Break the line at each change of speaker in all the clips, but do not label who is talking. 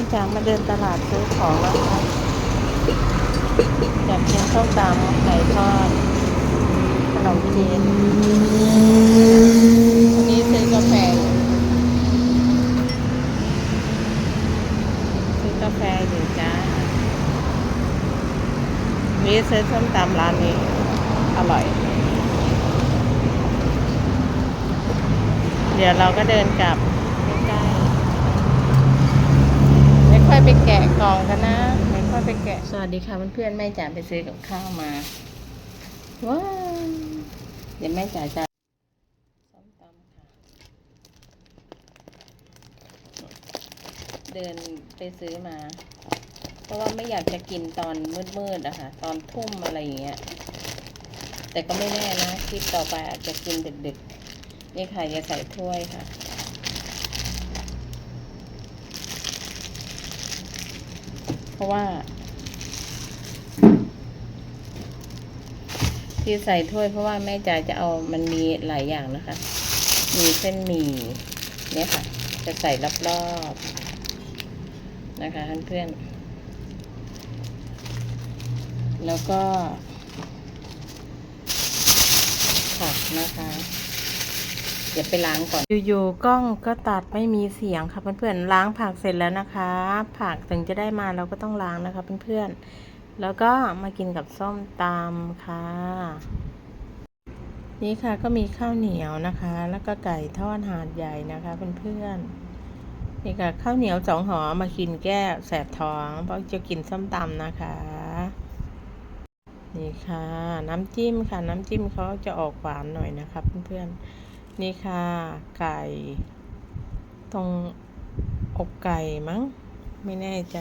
ม่จ๋ามาเดินตลาดซื้อของแล้วครับอยากกินข้าวตำไก่ทอดขนมจีนวันนี้ซื้อกาแฟซื้อกาแฟอยู่จ้านี่ซื้อส้มตำร้านนี้ อร่อย เดี๋ยวเราก็เดินกลับใกล้ๆไม่ ค่อยไปแกะกล่องกันนะ ไม่ค่อยไปแกะ สวัสดีค่ะเพื่อนๆแม่จ๋าไปซื้อกับข้าวมาว้าวเดี๋ยวแม่จ๋าจะส้มตำค่ะ เดินไปซื้อมา เพราะว่าไม่อยากจะกินตอนมืดๆอะค่ะ ตอนทุ่มอะไรอย่างเงี้ย แต่ก็ไม่แน่นะคลิปต่อไปอาจจะกินดึกๆ นี่ค่ะจะใส่ถ้วยค่ะ เพราะว่า ที่ใส่ถ้วยเพราะว่าแม่จ๋าจะเอามันมีหลายอย่างนะคะ มีเส้นหมี่เนี่ยค่ะ จะใส่รอบๆนะคะเพื่อนๆแล้วก็ผักนะคะ ดี๋ยวไปล้างก่อน อยู่ๆกล้องก็ตัดไม่มีเสียงค่ะเพื่อนๆล้างผักเสร็จแล้วนะคะ ผักถึงจะได้มาเราก็ต้องล้างนะคะเพื่อนๆแล้วก็มากินกับส้มตำค่ะ นี่ค่ะก็มีข้าวเหนียวนะคะ แล้วก็ไก่ทอดหาดใหญ่นะคะเพื่อนๆนี่ค่ะข้าวเหนียวสองห่อมากินแก้แสบท้อง เพราะจะกินส้มตำนะคะนี่ค่ะ น้ำจิ้มค่ะ น้ำจิ้มเขาจะออกหวานหน่อยนะคะเพื่อนๆ นี่ค่ะไก่ ตรงอกไก่มั้ง ไม่แน่ใจ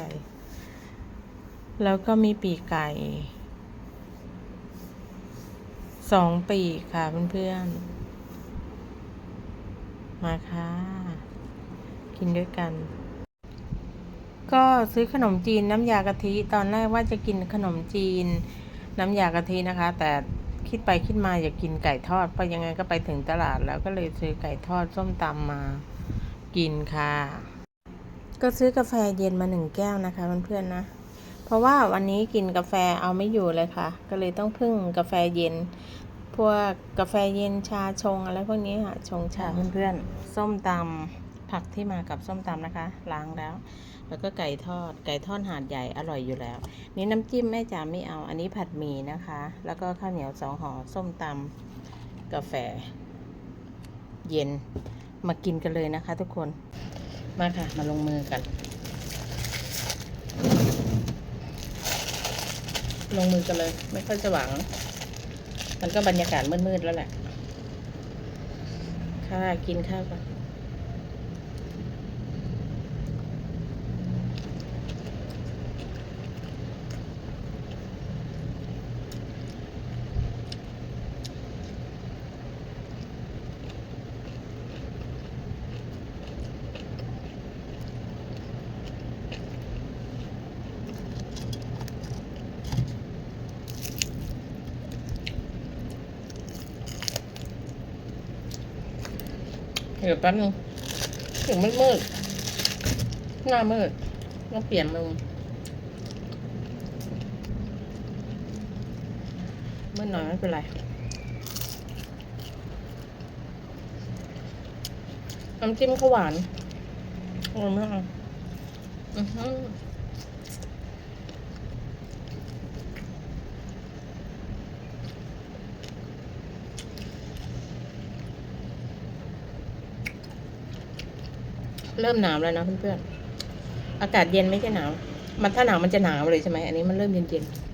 แล้วก็มีปีกไก่สองปีกค่ะเพื่อนๆ มาค่ะ กินด้วยกัน ก็ซื้อขนมจีนน้ำยากะทิ ตอนแรกว่าจะกินขนมจีนน้ำยากะทินะคะ แต่ คิดไปคิดมาอยากกินไก่ทอดเพราะยังไงก็ไปถึงตลาดแล้วก็เลยซื้อไก่ทอดส้มตำมากินค่ะ ก็ซื้อกาแฟเย็นมาหนึ่งแก้วนะคะเพื่อนๆนะ เพราะว่าวันนี้กินกาแฟเอาไม่อยู่เลยค่ะ ก็เลยต้องพึ่งกาแฟเย็น พวกกาแฟเย็นชาชงอะไรพวกนี้ค่ะชงชาเพื่อนๆส้มตำผักที่มากับส้มตำนะคะ ล้างแล้ว แล้วก็ไก่ทอด ไก่ทอดหาดใหญ่อร่อยอยู่แล้ว นี่น้ำจิ้มแม่จ๋าไม่เอา อันนี้ผัดหมี่นะคะ แล้วก็ข้าวเหนียวสองห่อส้มตำกาแฟ เย็นมากินกันเลยนะคะ ทุกคน มาค่ะ มาลงมือกัน ลงมือกันเลย ไม่ค่อยจะหวัง มันก็บรรยากาศมืดๆแล้วแหละ ค่ะ กินข้าวก่อน ดี๋ยวแป๊บนึงถึงมืดมืด หน้ามืดต้องเปลี่ยนมุมมืดหน่อยไม่เป็นไรน้ำจิ้มก็หวานอร่อยมากอือหื เริ่มหนาวแล้วนะเพื่อนๆ อากาศเย็นไม่ใช่หนาว มันถ้าหนาวมันจะหนาวเลยใช่ไหมอันนี้มันเริ่มเย็นๆ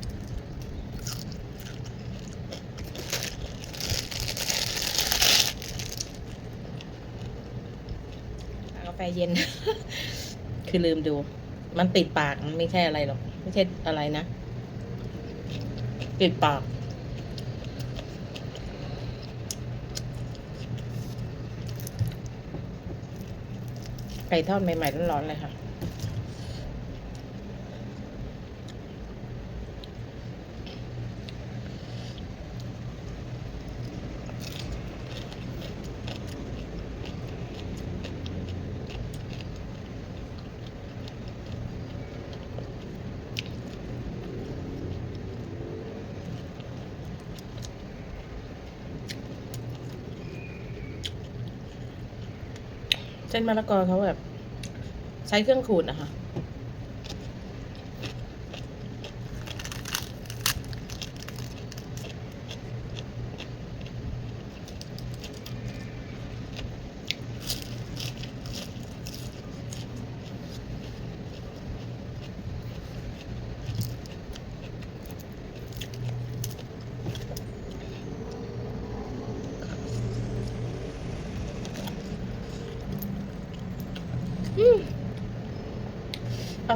กาแฟเย็น คือลืมดู มันติดปาก มันไม่ใช่อะไรหรอก ไม่ใช่อะไรนะ ติดปาก ไก่ทอดใหม่ๆร้อนๆเลยค่ะ เส้นมะละกอเขาแบบ ใช้เครื่องขูดนะคะ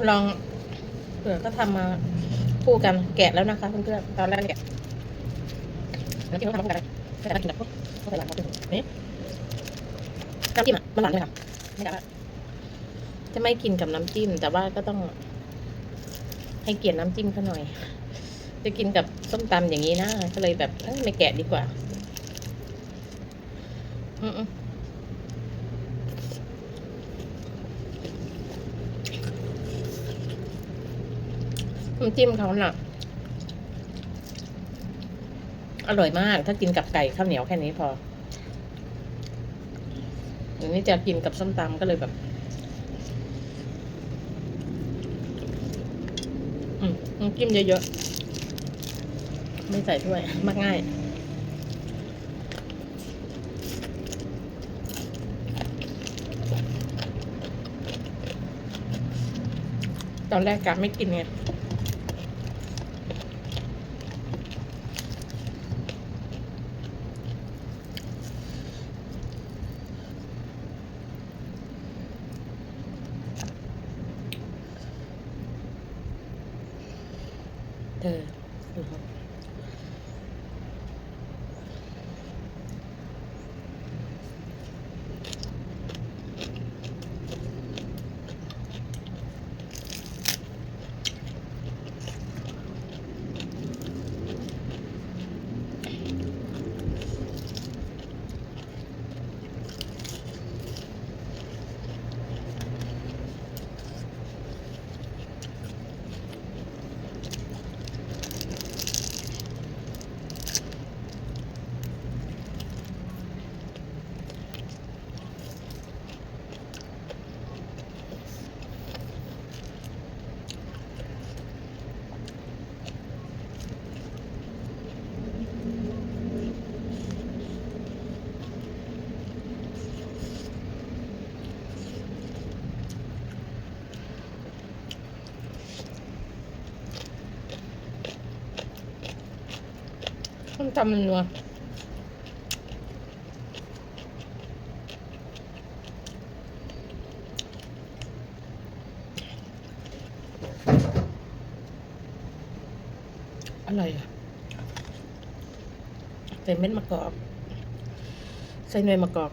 ลองเผื่อก็ทำมาคู่กันแกะแล้วนะคะเพื่อนๆตอนแรกเนี่ยแล้วกินต้องทำคู่กันแค่กินแบบพวกพวกใส่หลังมาเป็นนี่น้ำจิ้มอะมันหวานเลยค่ะไม่ได้จะไม่กินกับน้ำจิ้ม แต่ว่าก็ต้อง ให้เกียรติน้ำจิ้มเขาหน่อย จะกินกับส้มตำอย่างนี้นะก็เลยแบบเอ้ยไม่แกะดีกว่า อืม น้ำจิ้มเขาน่ะอร่อยมาก ถ้ากินกับไก่ข้าวเหนียวแค่นี้พออย่างนี้จะกินกับส้มตำก็เลยแบบ อืมน้ำจิ้มเยอะๆ ไม่ใส่ถ้วย มักง่ายตอนแรกกะไม่กินไง เออดูครับ ส้มตำมันนัวอร่อยอะใส่เม็ดมะกอก ใส่เนยมะกอก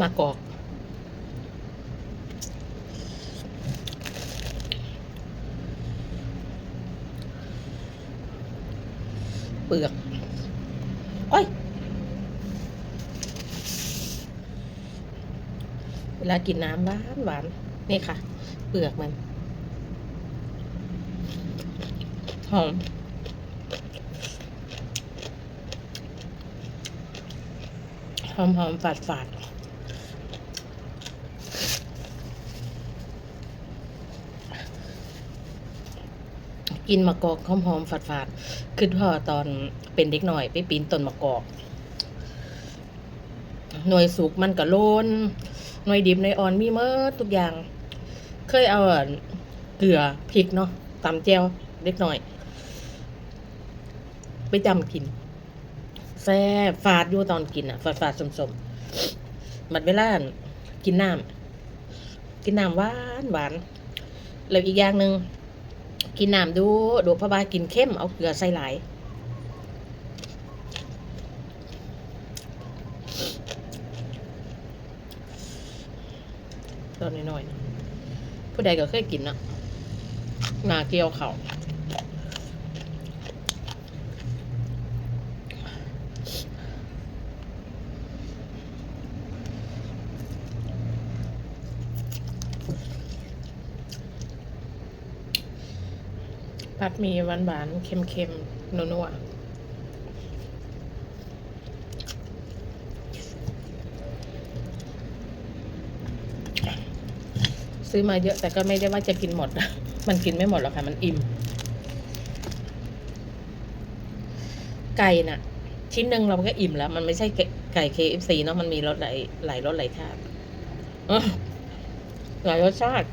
มากอก เปลือกโอ้ย เวลากินน้ำหวานหวานนี่ค่ะ เปลือกมันหอมหอมหอมฝาดฝาด กินมะกอกหอมหอมฝาดฝาดคือพ่อตอนเป็นเด็กหน่อยไปปีนต้นมะกอก หน่วยสุกมันก็โลนหน่วยดิบหน่วยอ่อนมีเมื่อทุกอย่าง เคยเอาเกลือพริกเนาะตำแจวเล็กหน่อย ไปจำกินแซ่ฝาดอยู่ตอนกินอะฝาดฝาดสมสมๆมันเวลากินน้ำกินน้ำหวานหวานแล้วอีกอย่างหนึ่ง กินน้ำดูดูพระบากินเข้มเอาเกลือใส่หลายตอนน้อยๆผู้ใดก็เคยกินเนาะนาเกี๊ยวเขา ผัดมีหวานๆเค็มๆนัวๆซื้อมาเยอะแต่ก็ไม่ได้ว่าจะกินหมดมันกินไม่หมดหรอกค่ะ มันอิ่ม ไก่น่ะ ชิ้นหนึ่งเราก็อิ่มแล้ว มันไม่ใช่ไก่ KFC เนาะ มันมีรสหลายหลายรสหลายชาติหลายรสชาติ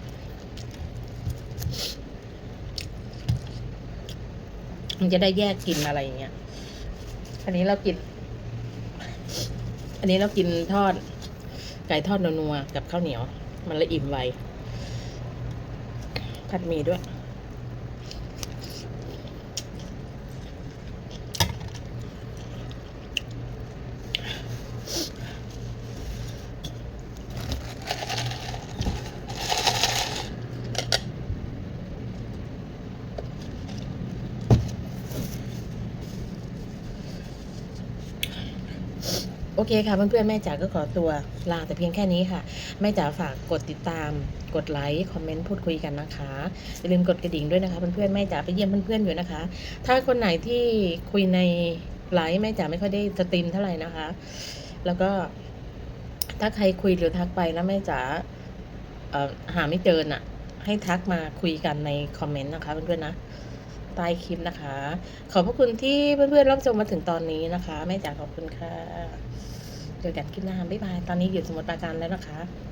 มันจะได้แยกกินอะไรอย่างเงี้ย อันนี้เรากิน อันนี้เรากินทอด ไก่ทอดนัวๆกับข้าวเหนียว มันละอิ่มไวผัดหมี่ด้วย เคค่ะเพื่อนๆแม่จ๋าก็ขอตัวลาแต่เพียงแค่นี้ค่ะ แม่จ๋าฝากกดติดตาม กดไลค์คอมเมนต์พูดคุยกันนะคะอย่าลืมกดกระดิ่งด้วยนะคะเพื่อนๆแม่จ๋าไปเยี่ยมเพื่อนๆอยู่นะคะ ถ้าคนไหนที่คุยในไลฟ์แม่จ๋าไม่ค่อยได้สตรีมเท่าไหร่นะคะ แล้วก็ถ้าใครคุยหรือทักไปแล้วแม่จ๋าหาไม่เจอน่ะ ให้ทักมาคุยกันในคอมเมนต์นะคะเพื่อนๆนะใต้คลิปนะคะ ขอบพระคุณที่เพื่อนๆรับชมมาถึงตอนนี้นะคะ แม่จ๋าขอบคุณค่ะ เจอกันคลิปหน้าบ๊ายบาย ตอนนี้อยู่สมุทรปราการแล้วนะคะ